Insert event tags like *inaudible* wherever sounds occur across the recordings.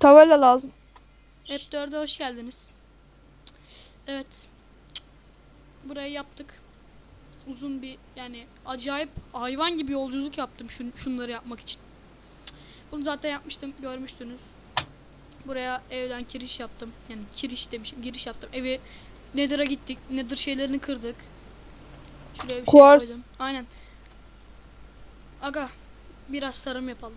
Tabela lazım. F4'e hoş geldiniz. Evet. Burayı yaptık. Uzun bir yani acayip hayvan gibi yolculuk yaptım şun, şunları yapmak için. Bunu zaten yapmıştım görmüştünüz. Buraya evden giriş yaptım. Yani giriş demişim giriş yaptım. Evi Nether'a gittik. Nether şeylerini kırdık. Şuraya bir Quartz. şey koydum. Aynen. Aga biraz tarım yapalım.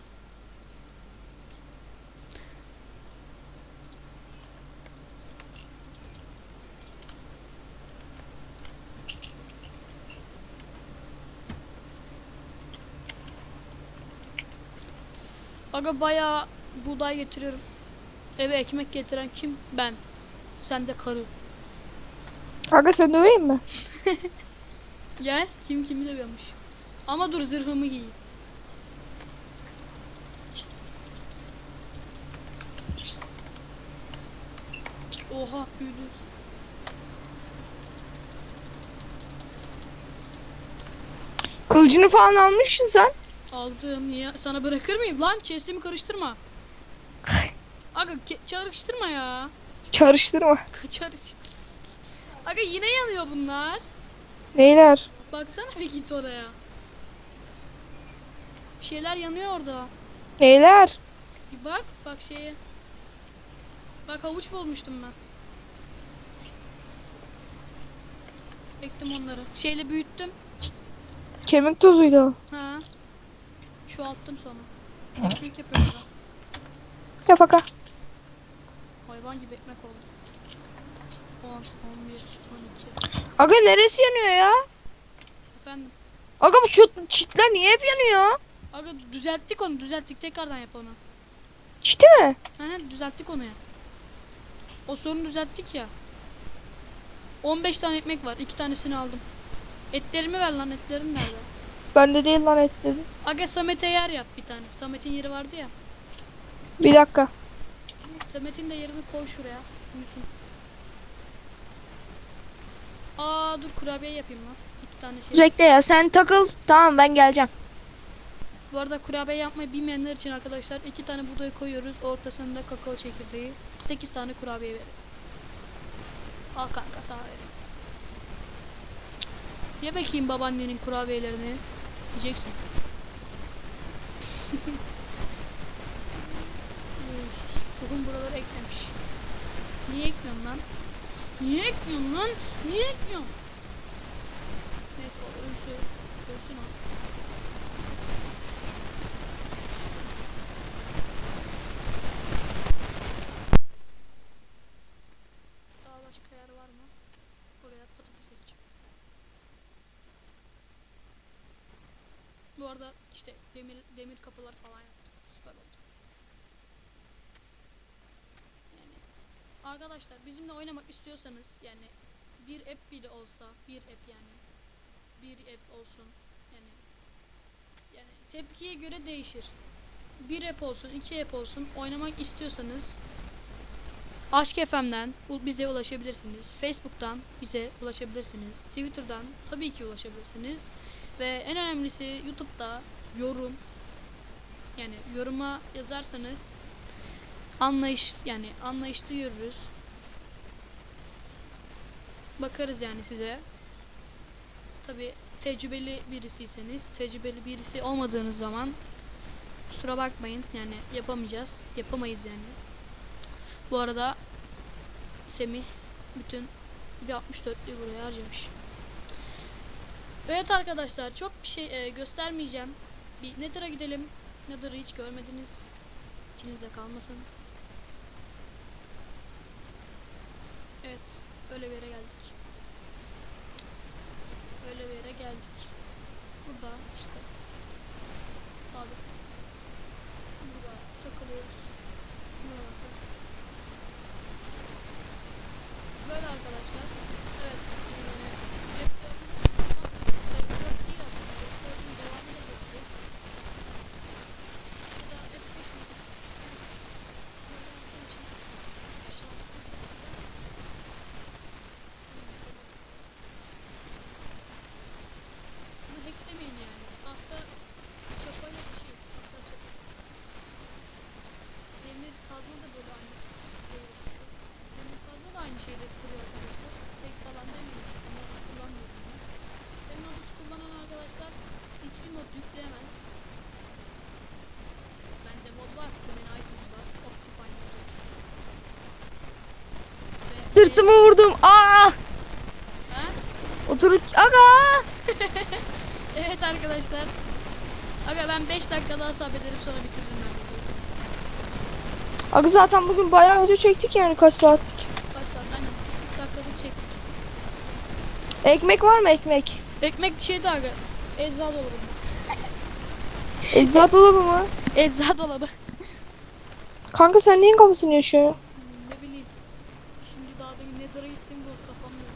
Aga bayağı buğday getiriyorum. Eve ekmek getiren kim? Ben. Sen de karı. Kanka sen döveyim mi? *laughs* Gel. Kim kimi dövüyormuş. Ama dur zırhımı giy. Oha büyüdü. Kılıcını falan almışsın sen. Aldım. Niye? Sana bırakır mıyım? Lan chest'imi karıştırma. Aga karıştırma ya. Çağrıştırma. Karıştır. Aga yine yanıyor bunlar. Neyler? Baksana bir git oraya. Bir şeyler yanıyor orada. Neyler? Bir bak, bak şeye. Bak havuç bulmuştum ben. Ektim onları. Şeyle büyüttüm. Kemik tozuydu o. Ha. Çoğalttım sonra. Ekmek yapıyorum ben. Yap aga. Hayvan gibi ekmek oldu. 10, 11, 12. Aga neresi yanıyor ya? Efendim. Aga bu çut, çitler niye hep yanıyor? Aga düzelttik onu, düzelttik. Tekrardan yap onu. Çiti mi? Ha, düzelttik onu ya. O sorunu düzelttik ya. 15 tane ekmek var. 2 tanesini aldım. Etlerimi ver lan. Etlerim nerede? Bende değil lan etlerim. Aga Samet'e yer yap bir tane. Samet'in yeri vardı ya. Bir dakika. Samet'in de yerini koy şuraya. Uyusun. Aa dur kurabiye yapayım lan. İki tane şey. Bekle ya sen takıl. Tamam ben geleceğim. Bu arada kurabiye yapmayı bilmeyenler için arkadaşlar iki tane buğday koyuyoruz. Ortasında kakao çekirdeği. 8 tane kurabiye verin. Al kanka sana vereyim. Ye bakayım babaannenin kurabiyelerini. Yiyeceksin. *laughs* Bugün buraları eklemiş. Niye ekmiyorsun lan? Niye ekmiyorsun lan? Niye ekmiyorsun? Neyse o ölsün. Ölsün o. Daha başka yer var mı? Oraya patates ekeceğim. Bu arada işte demir demir kapılar falan yaptık. Süper oldu. Yani arkadaşlar bizimle oynamak istiyorsanız yani bir app bile olsa bir app yani bir app olsun yani yani tepkiye göre değişir. Bir app olsun, iki app olsun oynamak istiyorsanız Aşk FM'den bize ulaşabilirsiniz. Facebook'tan bize ulaşabilirsiniz. Twitter'dan tabii ki ulaşabilirsiniz. Ve en önemlisi YouTube'da yorum yani yoruma yazarsanız anlayış yani anlayışlı yürürüz. Bakarız yani size. Tabii tecrübeli birisiyseniz, tecrübeli birisi olmadığınız zaman kusura bakmayın yani yapamayacağız. Yapamayız yani. Bu arada Semih bütün bir 64'lüğü buraya harcamış. Evet arkadaşlar çok bir şey e, göstermeyeceğim. Bir Nether'a gidelim. Nether'ı hiç görmediniz. İçinizde kalmasın. Evet. Böyle bir yere geldik. Böyle bir yere geldik. Burada işte. Abi. Burada takılıyoruz. Burada bakın. Böyle arkadaşlar. Evet. eee, F4'ün F4 değil aslında. F4'ün devamı da gelecek. Ya da F5 mi? Böyle yaptığım için şanslıyım. Bunu hacklemeyin yani. Tahta çapayla bir şey. Sırtımı vurdum. Aa! Otur. Aga! *laughs* Evet arkadaşlar. Aga ben 5 dakika daha sabredip sonra bitiririm ben. Aga zaten bugün bayağı video çektik yani kaç saatlik. Kaç saat? Aynen. 40 dakikalık çektik. Ekmek var mı ekmek? Ekmek şeydi aga. Ecza dolabı. Eczacı dolabı mı? Ecza dolabı. Kanka sen neyin kafasını yaşıyorsun? ne bileyim. Şimdi daha demin Nether'a gittim bu kafam dönüyor.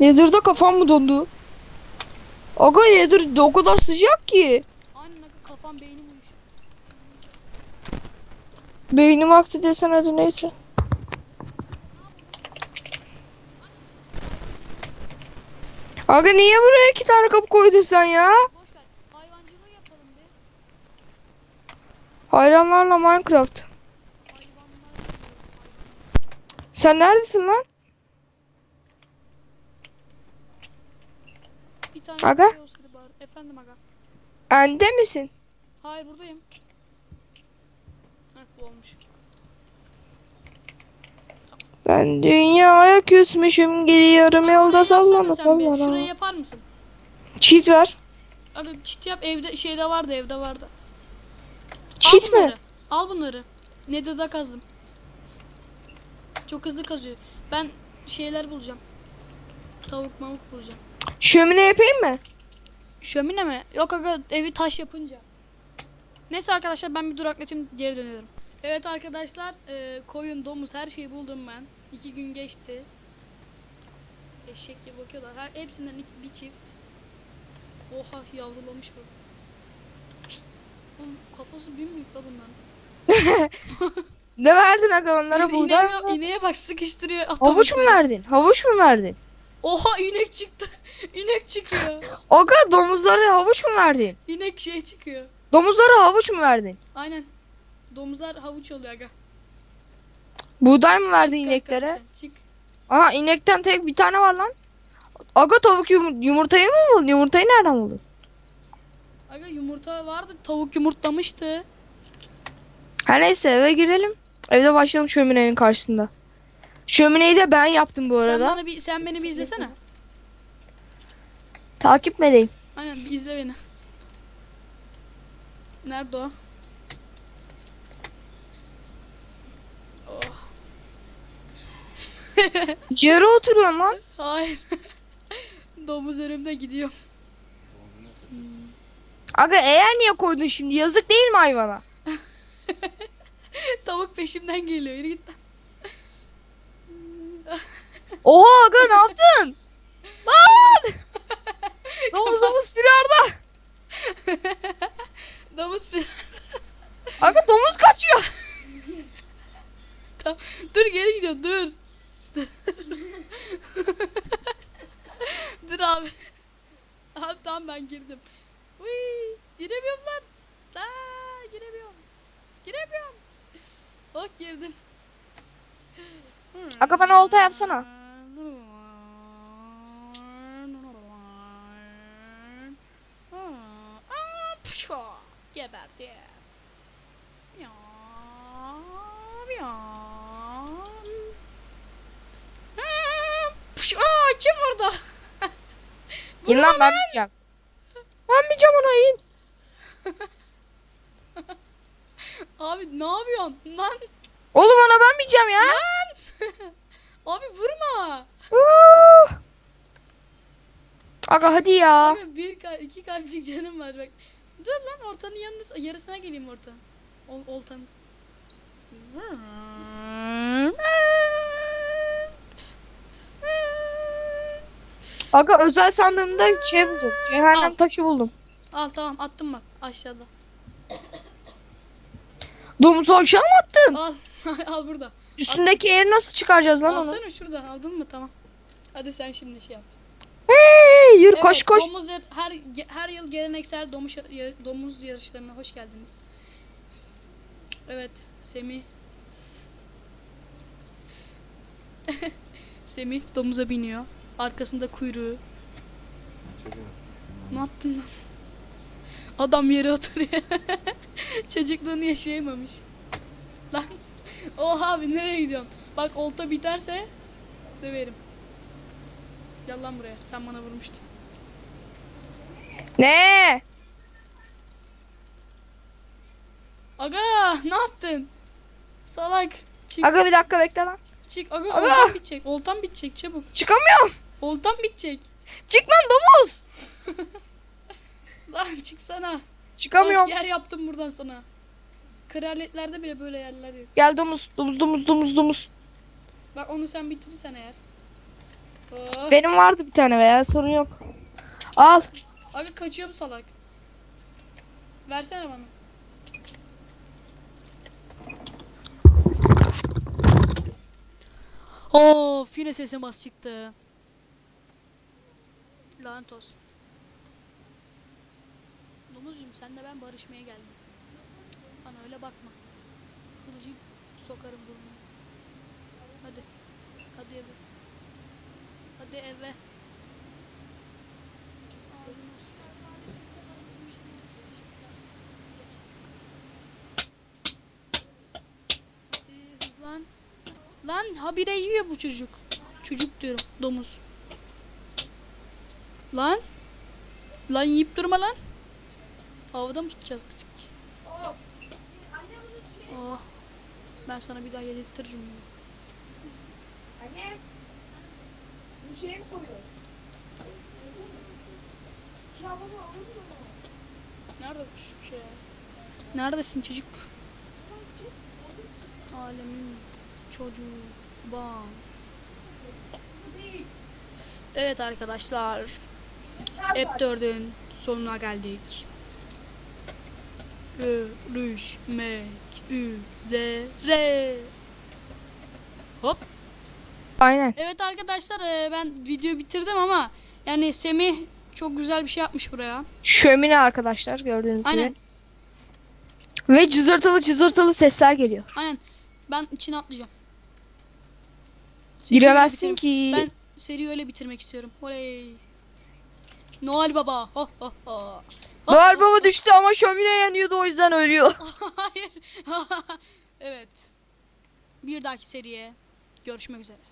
Nether'da kafam mı dondu? Aga Nether o kadar sıcak ki. Aynen aga kafam beynim uymuş. Beynim aktı desen hadi neyse. Aga niye buraya iki tane kapı koydun sen ya? Boş ver. Hayvancılığı yapalım be. Hayranlarla Minecraft. Sen neredesin lan? Bir tane Aga? Efendim aga. Ende misin? Hayır buradayım. Heh bu olmuş. Ben dünyaya küsmüşüm gidiyorum Aga, yolda bir. sallama. Şurayı yapar mısın? Cheat ver. Abi çit yap evde şeyde vardı evde vardı. Bunları. mi? Al bunları. Nether'da kazdım. Çok hızlı kazıyor. Ben şeyler bulacağım. Tavuk mavuk bulacağım. Şömine yapayım mı? Şömine mi? Yok aga evi taş yapınca. Neyse arkadaşlar ben bir duraklatayım geri dönüyorum. Evet arkadaşlar e, koyun, domuz her şeyi buldum ben. İki gün geçti. Eşek gibi bakıyorlar. Her, hepsinden iki- bir çift. Oha yavrulamış bak. Oğlum, kafası büyük la bunların. *laughs* Ne verdin aga onlara İne- buğday ineğe, mı? ineğe bak sıkıştırıyor. Ah, Havuç mu verdin? Havuç mu verdin? Oha inek çıktı. *laughs* inek çıkıyor. Aga domuzlara havuç mu verdin? İnek şey çıkıyor. Domuzlara havuç mu verdin? Aynen. Domuzlar havuç oluyor aga. Buğday mı verdin Çık ineklere? sen, Çık. Aha inekten tek bir tane var lan. Aga tavuk yum- yumurtayı mı buldun? Yumurtayı nereden buldun? Aga yumurta vardı. Tavuk yumurtlamıştı. Ha neyse eve girelim. Evde başlayalım şöminenin karşısında. Şömineyi de ben yaptım bu Sen arada. bana bir sen beni bir izlesene. Takip mi edeyim? Aynen bir izle beni. Nerede o? Oh. *laughs* Yere oturuyorum lan. Hayır. *laughs* Domuz önümde gidiyor. Aga eğer niye koydun şimdi? Yazık değil mi hayvana? *laughs* *laughs* Tavuk peşimden geliyor. Yürü git lan. *laughs* Oha aga ne yaptın? Lan! *laughs* Domuz domuz sürüyor da. Domuz bir... Aga domuz kaçıyor. Tamam. Dur geri gidiyor. Dur. Dur. dur abi. Abi tamam ben girdim. Uy, giremiyorum lan. Aa, giremiyorum. Giremiyorum. Oh girdim. Aga bana olta yapsana. Geberdi. Ya, ya. Aa, kim vurdu? İn lan ben bineceğim. Ben bineceğim ona in. *laughs* Abi ne yapıyorsun? Lan, Oğlum ona ben bineceğim ya. *laughs* abi vurma. Uh. Aga hadi ya. Abi bir kalp, iki kalpçik canım var bak. Dur lan ortanın yanına yarısına geleyim orta. Ol, oltanın. Aga özel sandığımda şey buldum. Cehennem Al. taşı buldum. Al tamam attım bak aşağıda. Domuzu aşağı mı attın? Al *laughs* al burada. Üstündeki yeri nasıl çıkaracağız lan onu? Alsana şuradan aldın mı tamam. Hadi sen şimdi şey yap. Hey, yürü koş Evet, koş. Domuz yar- her her yıl geleneksel domuz ya- domuz yarışlarına hoş geldiniz. Evet, Semih. *laughs* Semih domuza biniyor. Arkasında kuyruğu. Ne yaptın lan? Adam yere oturuyor. *laughs* Çocukluğunu yaşayamamış. Lan. Oha abi nereye gidiyorsun? Bak olta biterse döverim. Gel lan buraya. Sen bana vurmuştun. Ne? Aga ne yaptın? Salak. Çık Aga bir dakika bekle lan. çık. Aga, Aga! oltan bitecek. Oltan bitecek çabuk. Çıkamıyorum. Oltan bitecek. Çık lan domuz. *laughs* Lan çıksana. Çıkamıyorum. Bak, yer yaptım buradan sana. Kraliyetlerde bile böyle yerler yok. Gel domuz. Domuz domuz domuz domuz. Bak onu sen bitirirsen eğer. Oh. Benim vardı bir tane veya sorun yok. Al. Aga kaçıyor bu salak. Versene bana. Oo, yine sesim az çıktı. Lanet olsun. Domuzcuğum sen de ben barışmaya geldim. Bana öyle bakma. Kılıcı sokarım burnuna. Hadi. Hadi eve. Hadi eve. Hızlan. Lan habire yiyor bu çocuk. Çocuk diyorum. Domuz. Lan. Lan yiyip durma lan. Havada mı tutacağız küçük? Oh. Ben sana bir daha yedirtirim. bunu. Anne. Bu şeye mi koyuyorsun? Nerede bu ya? Neredesin çocuk? Alemin çocuğu. Bam. Evet arkadaşlar. Hep 4'ün sonuna geldik. Görüşmek üzere. Hop. Aynen. Evet arkadaşlar e, ben video bitirdim ama yani Semih çok güzel bir şey yapmış buraya. Şömine arkadaşlar gördüğünüz Aynen. gibi. Ve cızırtılı cızırtılı sesler geliyor. Aynen. Ben içine atlayacağım. Seriyi Giremezsin ki. Ben seriyi öyle bitirmek istiyorum. Oley. Noel Baba. Ho ho ho. Noel. Baba düştü ama şömine yanıyordu o yüzden ölüyor. *laughs* Hayır. *laughs* evet. Bir dahaki seriye görüşmek üzere.